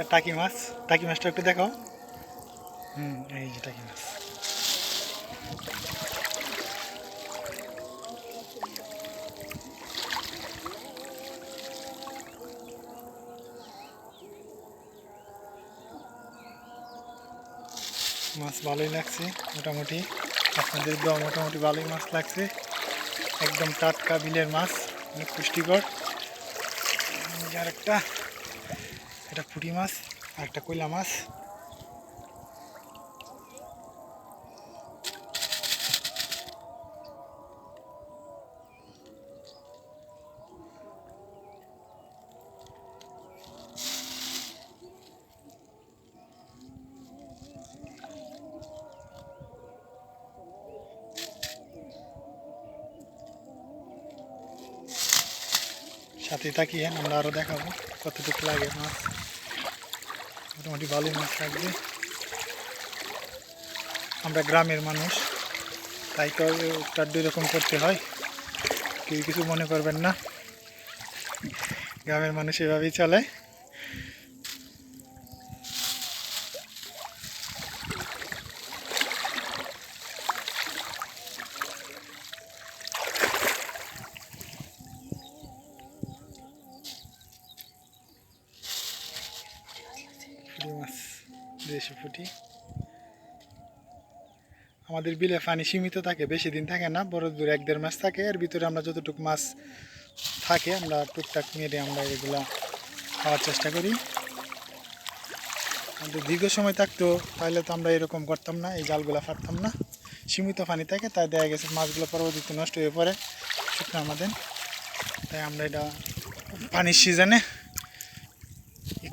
একটা টাকি মাছ। টাকি মাছটা একটু দেখো হুম, এই যে টাকি মাছ। মাছ ভালোই লাগছে, মোটামুটি। আপনাদের দেওয়া মোটামুটি ভালোই মাছ লাগছে। একদম টাটকা বিলের মাছ, অনেক পুষ্টিকর। যে আরেকটা এটা পুঁটি মাছ, আর একটা কয়লা মাছ। সাথে তাকিয়ে আমরা আরও দেখাবো কতটুকু লাগে মাছ। মোটামুটি ভালোই মাছ থাকবে। আমরা গ্রামের মানুষ, তাই তার দুই রকম করতে হয়। কেউ কিছু মনে করবেন না। গ্রামের মানুষ এভাবেই চলে ফুটি মাছ দেশি ফুটি আমাদের বিলে পানি সীমিত থাকে, বেশি দিন থাকে না, বড় দূর এক দেড় মাস থাকে। এর ভিতরে আমরা যতটুকু মাছ থাকে, আমরা টুকটাক মেরে আমরা এগুলা খাওয়ার চেষ্টা করি। আমাদের দীর্ঘ সময় থাকতো তাহলে তো আমরা এরকম করতাম না, এই জালগুলা ফাটতাম না। সীমিত পানি থাকে, তাই দেখা গেছে মাছগুলো পরবর্তীতে নষ্ট হয়ে পড়ে, শুকনো আমাদের। তাই আমরা এটা পানির সিজনে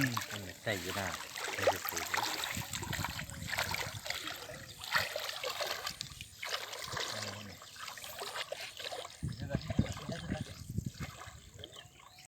এদিকে তো পানি বেশি রে লাগবে বেশি হুম। অনেকটাই না